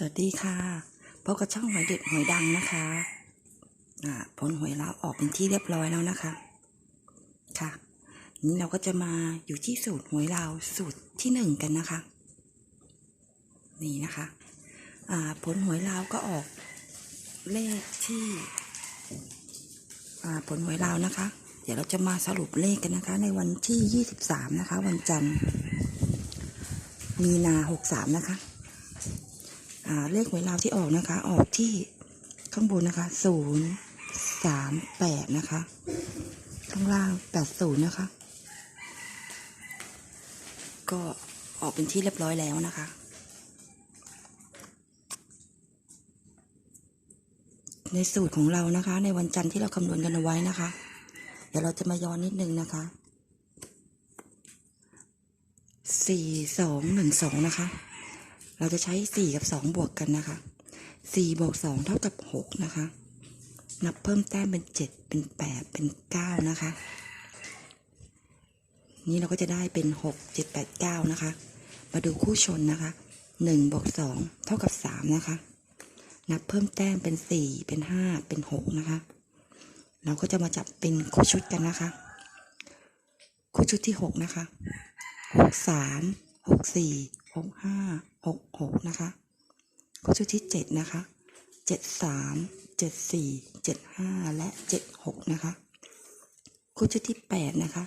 สวัสดีค่ะพบกับช่องหวยเด็ดหวยดังนะคะอ่าผลหวยแล้วออกเป็นที่เรียบร้อยแล้วนะคะ ค่ะ นี้เราก็จะมาอยู่ที่สูตรหวยลาวสูตรที่หนึ่งกันนะคะ นี่นะคะ อ่าผลหวยลาวก็ออกเลขที่ อ่าผลหวยลาวนะคะ เดี๋ยวเราจะมาสรุปเลขกันนะคะ ในวันที่23นะคะ วันจันทร์ มีนา63นะคะ เลขหวยลาวที่ออกนะคะ ออกที่ข้างบนนะคะศูนย์สามแปดนะคะ ข้างล่างแปดศูนย์นะคะ ก็ออกเป็นที่เรียบร้อยแล้วนะคะ ในสูตรของเรานะคะ ในวันจันทร์ที่เราคำนวณกันเอาไว้นะคะ เดี๋ยวเราจะมาย้อนนิดนึงนะคะสี่สองหนึ่งสองนะคะ เราจะใช้สี่กับสองบวกกันนะคะสี่บวกสองเท่ากับหกนะคะ นับเพิ่มแต้มเป็นเจ็ดเป็นแปดเป็นเก้านะคะ นี่เราก็จะได้เป็นหกเจ็ดแปดเก้านะคะ มาดูคู่ชนนะคะหนึ่งบวกสองเท่ากับสามนะคะ นับเพิ่มแต้มเป็นสี่เป็นห้าเป็นหกนะคะ เราก็จะมาจับเป็นคู่ชุดกันนะคะ คู่ชุดที่หกนะคะหกสาม หกห้าหกหกนะคะคู่ชุดที่เจ็ดนะคะเจ็ดสามเจ็ดสี่เจ็ดห้าและเจ็ดหกนะคะคู่ชุดที่แปดนะคะ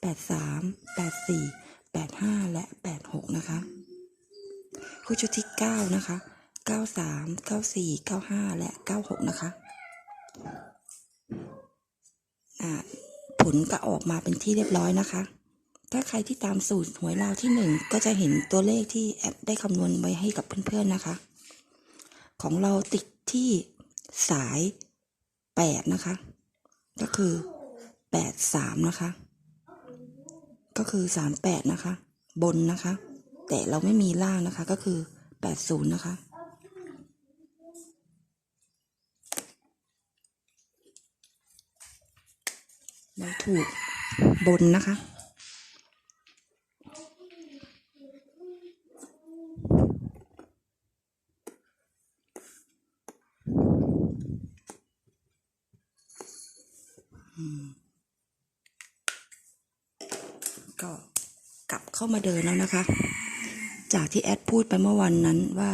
แปดสามแปดสี่แปดห้าและแปดหกนะคะคู่ชุดที่เก้านะคะเก้าสามเก้าสี่เก้าห้าและเก้าหกนะคะอ่าผลก็ออกมาเป็นที่เรียบร้อยนะคะ ถ้าใครที่ตามสูตรหวยลาวที่หนึ่งก็จะเห็นตัวเลขที่แอดได้คำนวณไว้ให้กับเพื่อนๆนะคะ ของเราติดที่สายแปดนะคะ ก็คือแปดสามนะคะ ก็คือสามแปดนะคะ บนนะคะ แต่เราไม่มีล่างนะคะ ก็คือแปดศูนย์นะคะเราถูกบนนะคะ ก็กลับเข้ามาเดินแล้วนะคะ จากที่แอดพูดไปเมื่อวันนั้นว่า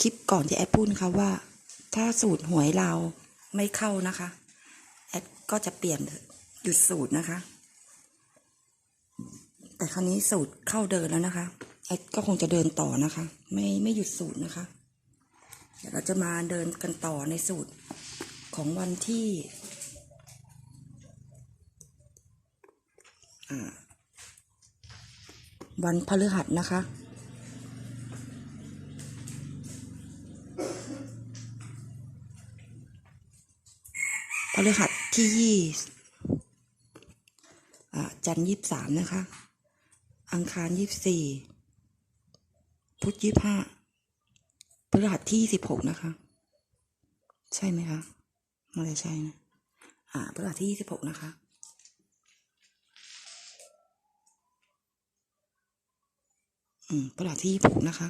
คลิปก่อนที่แอดพูดนะคะว่า ถ้าสูตรหวยเราไม่เข้านะคะ แอดก็จะเปลี่ยนหยุดสูตรนะคะ แต่คราวนี้สูตรเข้าเดินแล้วนะคะ แอดก็คงจะเดินต่อนะคะ ไม่ไม่หยุดสูตรนะคะเดี๋ยวเราจะมาเดินกันต่อในสูตรของวันที่ วันพฤหัสนะคะ พฤหัสที่ยี่อ่าจันยี่สามนะคะ อังคารยี่สี่พุธยี่ห้าพฤหัสที่สิบหกนะคะ ใช่ไหมคะไม่ได้ใช่นะ อ่าพฤหัสที่ยี่สิบหกนะคะ อืมประหลาดที่ผูกนะคะ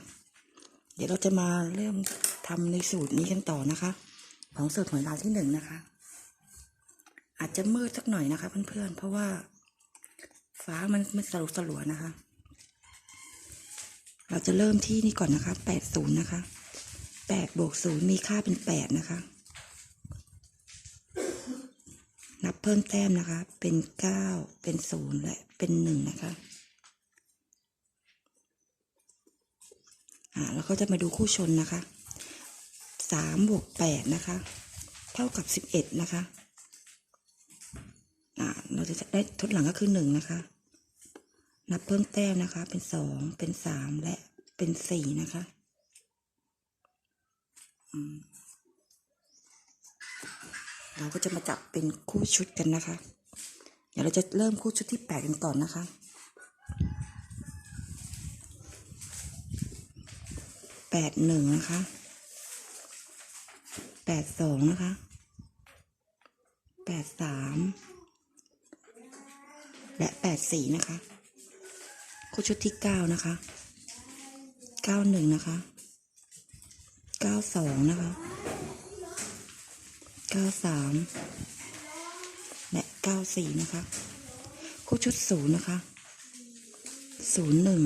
เดี๋ยวเราจะมาเริ่มทำในสูตรนี้กันต่อนะคะ ของสูตรหวยลาที่หนึ่งนะคะ อาจจะมืดสักหน่อยนะคะ เพื่อนๆ เพราะว่าฟ้ามันมันสลัวสลัวนะคะ เราจะเริ่มที่นี่ก่อนนะคะแปดศูนย์นะคะแปดบวกศูนย์มีค่าเป็นแปดนะคะ นับเพิ่มแต้มนะคะ เป็นเก้าเป็นศูนย์และเป็นหนึ่งนะคะ อ่าแล้วก็จะมาดูคู่ชนนะคะสามบวกแปดนะคะ เท่ากับสิบเอ็ดนะคะอ่าเราจะได้ทดหลังก็คือหนึ่งนะคะ นับเพิ่มแต้มนะคะ เป็นสองเป็นสามและเป็นสี่นะคะเราก็จะมาจับเป็นคู่ชุดกันนะคะ เดี๋ยวเราจะเริ่มคู่ชุดที่แปดกันก่อนนะคะ ปดหนึ่งนะคะแปดสองนะคะแปดสามและแปดสี่นะคะคู่ชุดที่เก้านะคะเก้าหนึ่งนะคะเก้าสองนะคะเก้าสามและเก้าสี่นะคะคู่ชุดศูนย์นะคะศูนย์หนึ่ง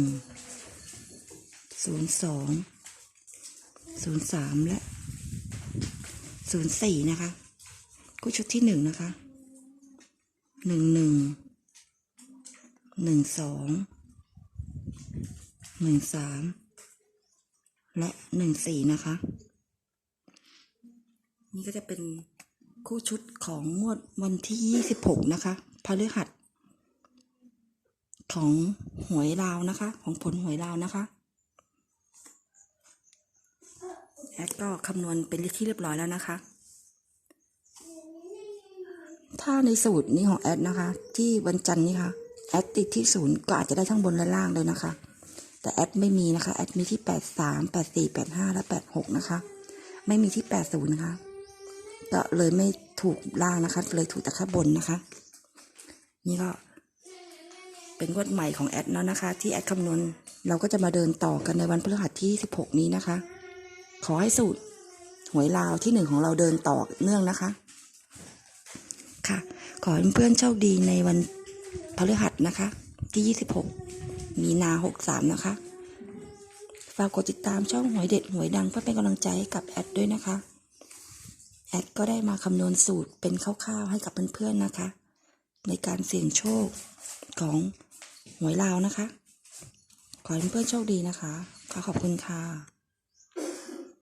ศูนย์สอง ศูนย์สามและศูนย์สี่นะคะ คู่ชุดที่หนึ่งนะคะหนึ่งหนึ่งหนึ่งสองหนึ่งสามและหนึ่งสี่นะคะ นี่ก็จะเป็นคู่ชุดของงวดวันที่ยี่สิบหกนะคะพฤหัสของหวยลาวนะคะ ของผลหวยลาวนะคะ แอดก็คำนวณเป็นที่เรียบร้อยแล้วนะคะ ถ้าในสูตรนี้ของแอดนะคะ ที่วันจันทร์นี้ค่ะแอดติดที่ศูนย์ก็อาจจะได้ทั้งบนและล่างเลยนะคะ แต่แอดไม่มีนะคะแอดมีที่แปดสามแปดสี่แปดห้าและแปดหกนะคะ ไม่มีที่แปดศูนย์นะคะก็เลยไม่ถูกล่างนะคะ เลยถูกแต่ข้างบนนะคะ นี่ก็เป็นงวดใหม่ของแอดแล้วนะคะ ที่แอดคำนวณเราก็จะมาเดินต่อกันในวันพฤหัสที่ 16 นี้นะคะ ขอให้สูตรหวยลาวที่หนึ่งของเราเดินต่อเนื่องนะคะ ค่ะ ขอให้เพื่อนๆโชคดีในวันพฤหัสนะคะ ที่ 26 มีนา63 นะคะ ฝากกดติดตามช่องหวยเด็ดหวยดังเพื่อเป็นกำลังใจให้กับแอดด้วยนะคะ แอดก็ได้มาคำนวณสูตรเป็นคร่าวๆให้กับเพื่อนๆนะคะ ในการเสี่ยงโชคของหวยลาวนะคะ ขอให้เพื่อนๆโชคดีนะคะ ขอขอบคุณค่ะ